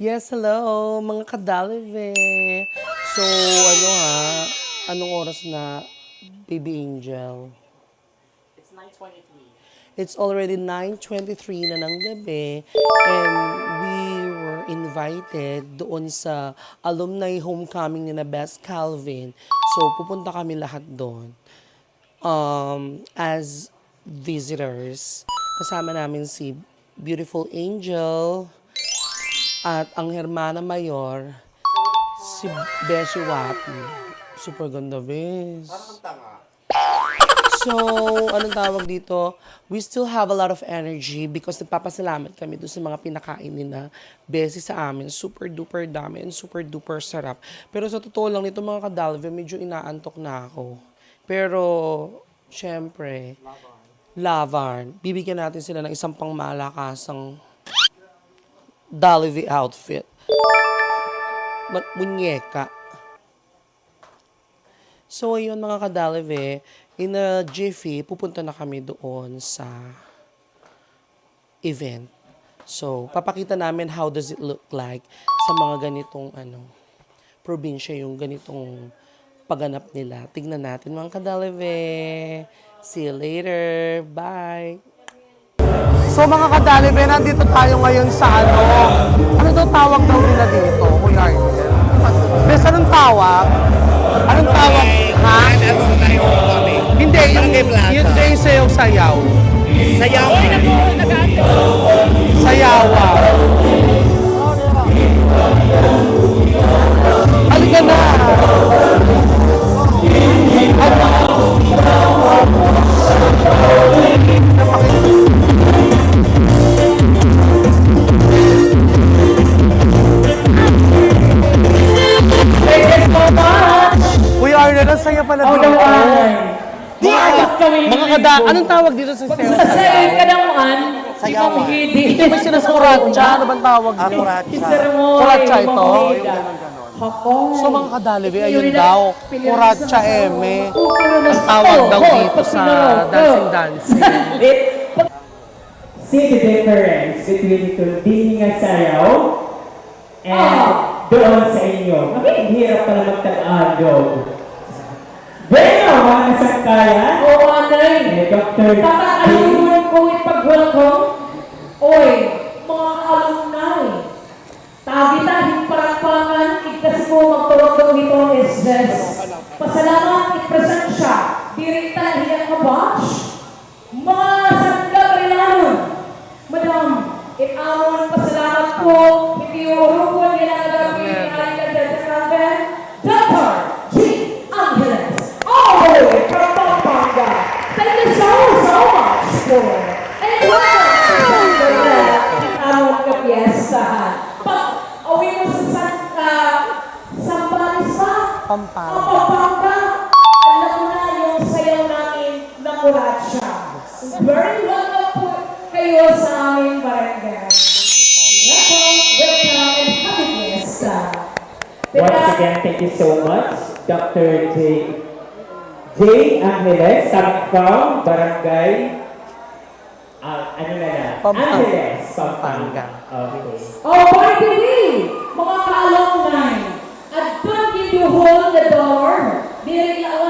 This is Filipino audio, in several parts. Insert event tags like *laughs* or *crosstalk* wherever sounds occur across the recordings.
Yes, hello, mga kadalive. So, ano ha, anong oras na, Baby Angel? It's 9.23. It's already 9.23 na ng gabi and we were invited doon sa alumni homecoming ni na Best Calvin. So, pupunta kami lahat doon um, as visitors. Kasama namin si Beautiful Angel at ang Hermana Mayor, si Beshi Wapi. Super ganda, Bes. So, anong tawag dito? We still have a lot of energy because nagpapasalamat kami doon sa mga pinakain ni na Bessie sa amin. Super duper dami and super duper sarap. Pero sa totoo lang nito mga kadalve, medyo inaantok na ako. Pero, syempre, Lavarn. Bibigyan natin sila ng isang pangmalakasang Dolly outfit. But, munyeka. So, ayun mga kadalive, in a jiffy, pupunta na kami doon sa event. So, papakita namin how does it look like sa mga ganitong ano, probinsya yung ganitong pagganap nila. Tignan natin mga kadalive. See you later. Bye. So mga kadalive, nandito tayo ngayon sa ano, ano daw tawag daw nila dito, Kuya Arnel? Bes, anong tawag? Anong tawag? Ha? Hindi, yung, yung sayaw. Sayaw! Sayawa. Halika na. Thank Kuya Arnel, ang saya pala the dito. while. Bakit kami Mga kada, anong tawag dito sa sayaw? Sa sayo ka naman, Sayawan. Hindi ba sila sa kuratsa? Ano bang tawag Ah, niyo? kuratsa. Kuratsa ito? So mga kadalibe, ayun daw, kuratsa eme. Ang tawag daw dito sa dancing-dancing. See *laughs* the difference between kunding nga sayaw and doon sa inyo. Kami, hirap pala magtagalog. Bueno, mga nasangkayan. Oo, Anay. Eh, Dr. Tatakalunan ko ipag-welcome. Oy, mga alumni. Tagi-taging parakpangan, igtas mo magtawag daw ito this. Pasalamat, i-present Once again, thank you so much, Dr. J. J. Angeles, from Barangay, ah, ano na na? Pampanga. Angeles, Pampanga. Okay. Oh, by the way, mga ka-alumni, at give you hold the door, dili na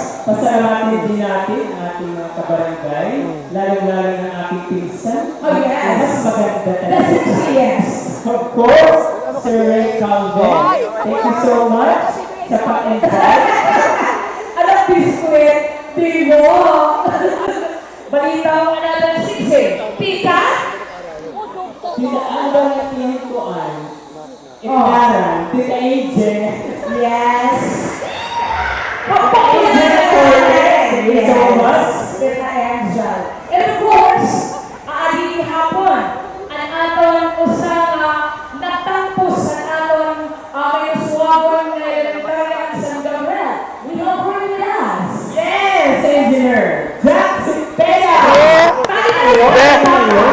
pasalamatan din natin ang ating mga kabarangay, lalo-lalo ng aking pinsan. Oh, yes. Mas maganda talaga. six yes. Of course, Sir Ray Calvin. Thank you so much sa pag-invite. *laughs* Anak biskuit, di mo. *laughs* Balita mo another six eh. Pika? Na Tita Angel. Yes. Thank you so much. Tita na. Yes.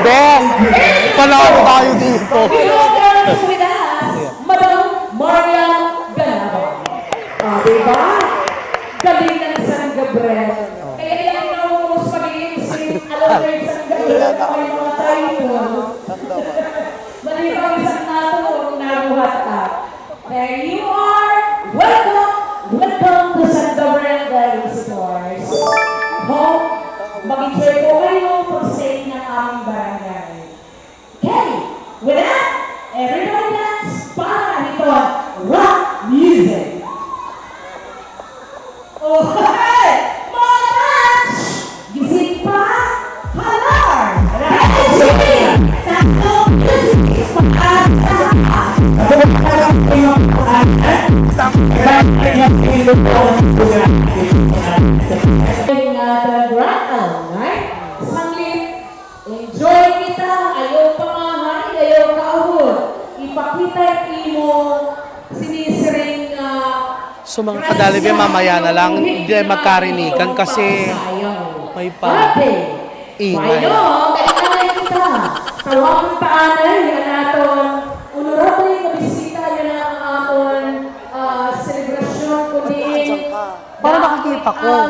Best! Panalo tayo dito. Mamaya na lang, hindi tayo magkarinigan kasi may pa ingay. Tawag taanay, yan naton. Honorable yung bisita yan ang aton ah, selebrasyon kundi Para nakikita ko.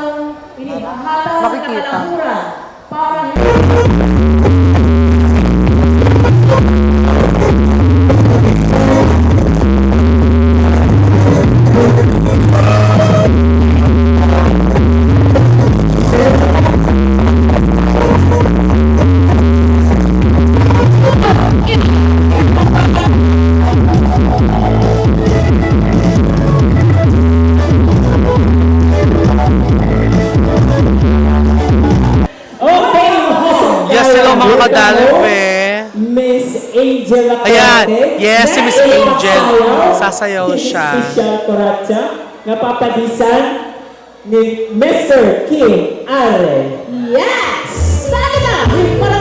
Kalahuran para *laughs* yes, si Miss Angel. sasayaw, Sasayaw si siya. Special Coracha na papadisan ni Mr. King Are. Yes! Talaga! Parang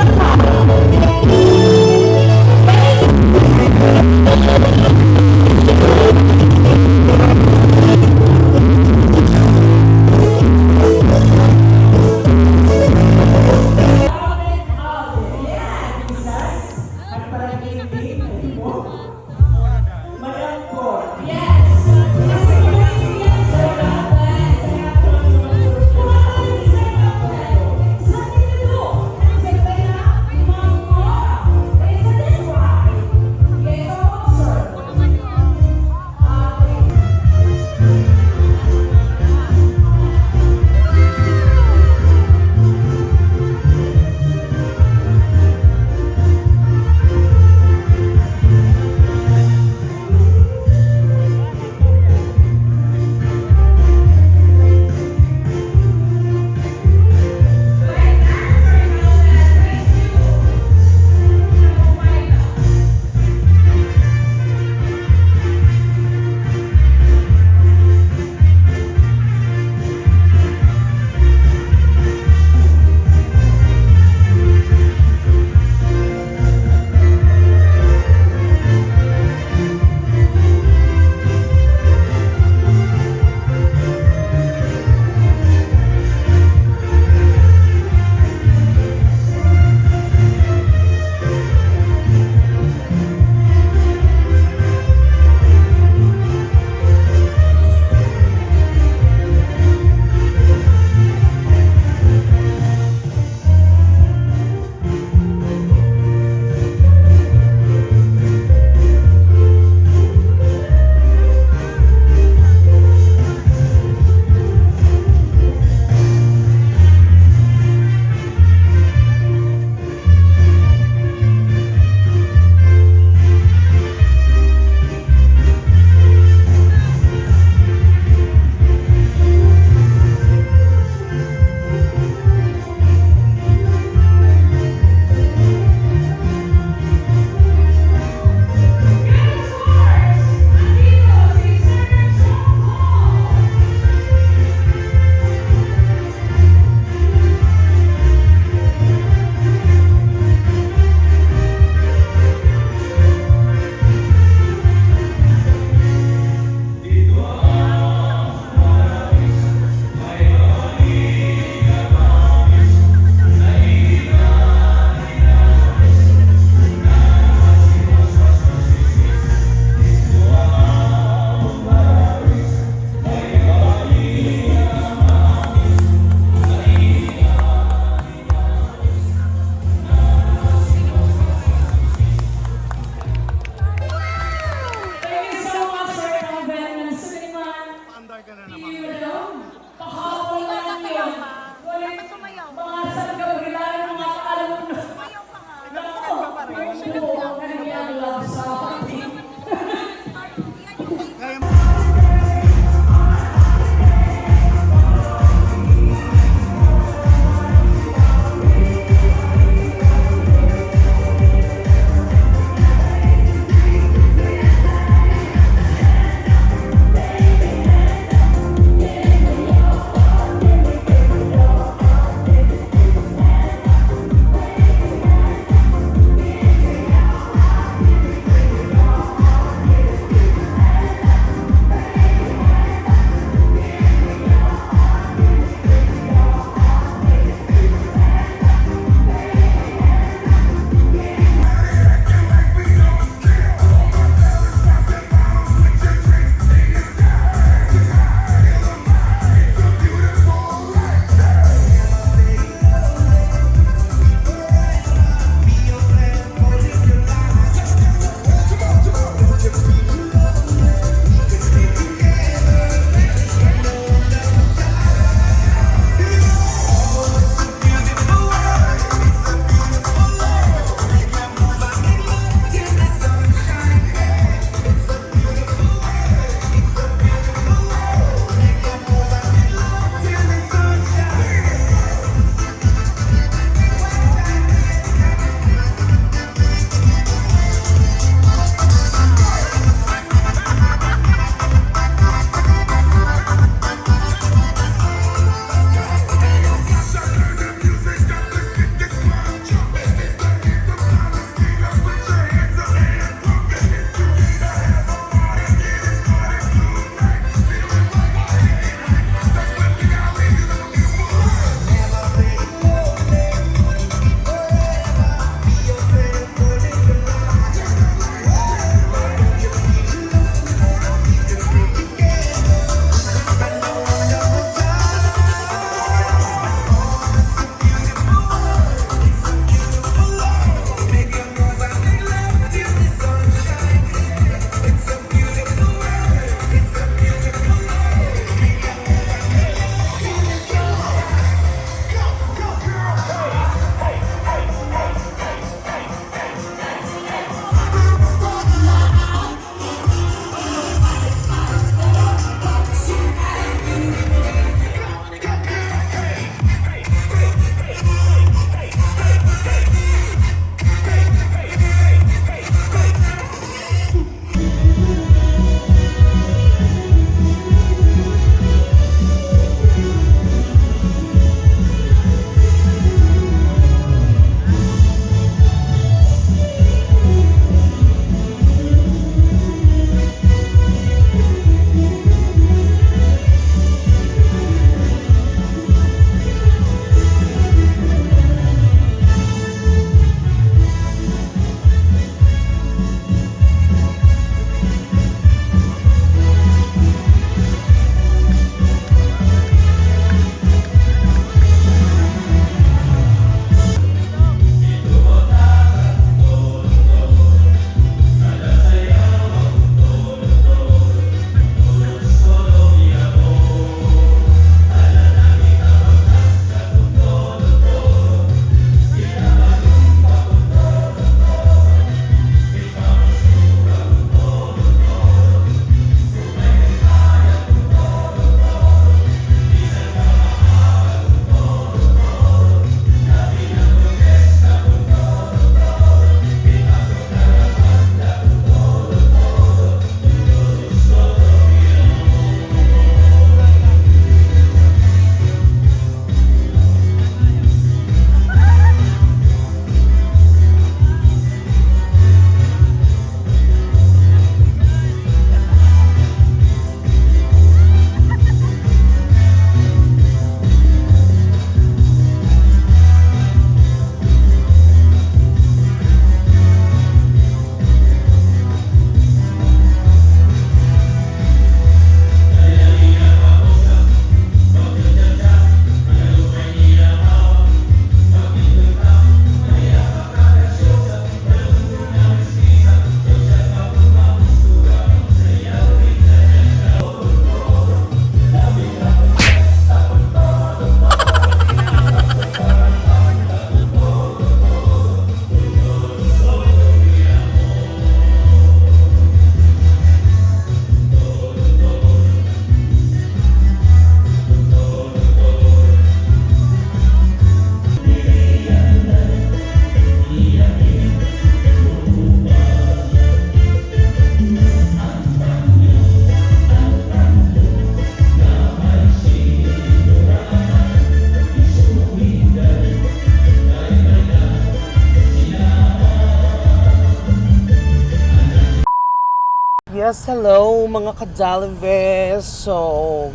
hello mga kadalives. So,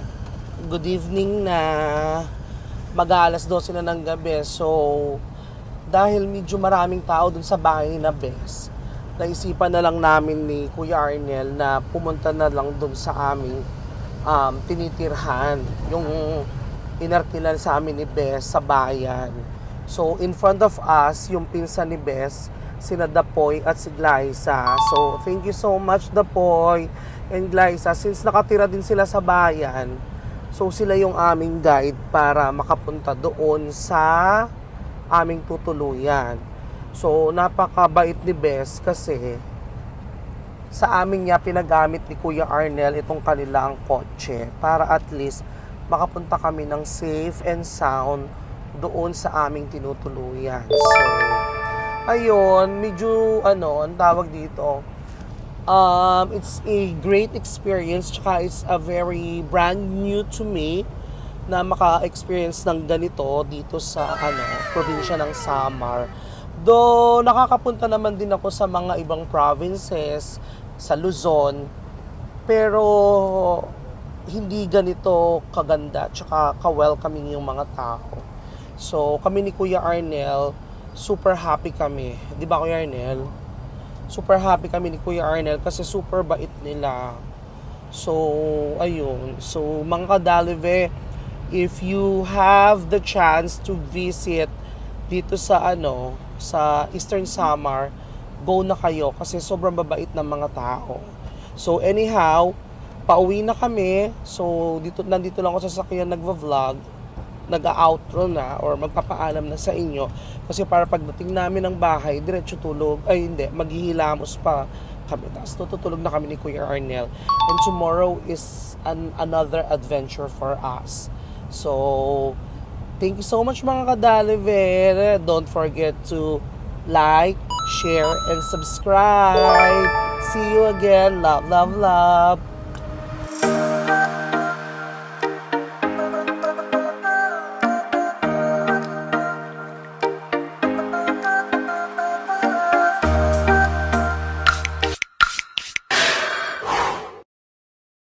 good evening na. Mag-aalas 12 na ng gabi. So, dahil medyo maraming tao dun sa bahay na Bes, naisipan na lang namin ni Kuya Arnel na pumunta na lang dun sa aming um, tinitirhan. Yung inarkilan sa amin ni Bes sa bayan. So, in front of us, yung pinsan ni Bes, sina Dapoy at si Glyza. So, thank you so much, Dapoy and Glyza. Since nakatira din sila sa bayan, so sila yung aming guide para makapunta doon sa aming tutuluyan. So, napakabait ni Bes kasi sa amin niya pinagamit ni Kuya Arnel itong kanilang kotse para at least makapunta kami ng safe and sound doon sa aming tinutuluyan. So, ayun, medyo ano, ang tawag dito, um, it's a great experience tsaka it's a very brand new to me na maka-experience ng ganito dito sa ano, probinsya ng Samar. Do nakakapunta naman din ako sa mga ibang provinces sa Luzon pero hindi ganito kaganda tsaka ka-welcoming yung mga tao. So kami ni Kuya Arnel, super happy kami. Di ba Kuya Arnel? Super happy kami ni Kuya Arnel kasi super bait nila. So, ayun. So, mga kadalive, if you have the chance to visit dito sa ano, sa Eastern Samar, go na kayo kasi sobrang babait ng mga tao. So, anyhow, pauwi na kami. So, dito nandito lang ako sa sakyan nagva-vlog nag-outro na or magpapaalam na sa inyo. Kasi para pagdating namin ng bahay diretso tulog ay hindi maghihilamos pa kami. Tapos tututulog na kami ni Kuya Arnel. And tomorrow is an, another adventure for us. So thank you so much mga kadaliver. Don't forget to like share and subscribe. See you again. Love love love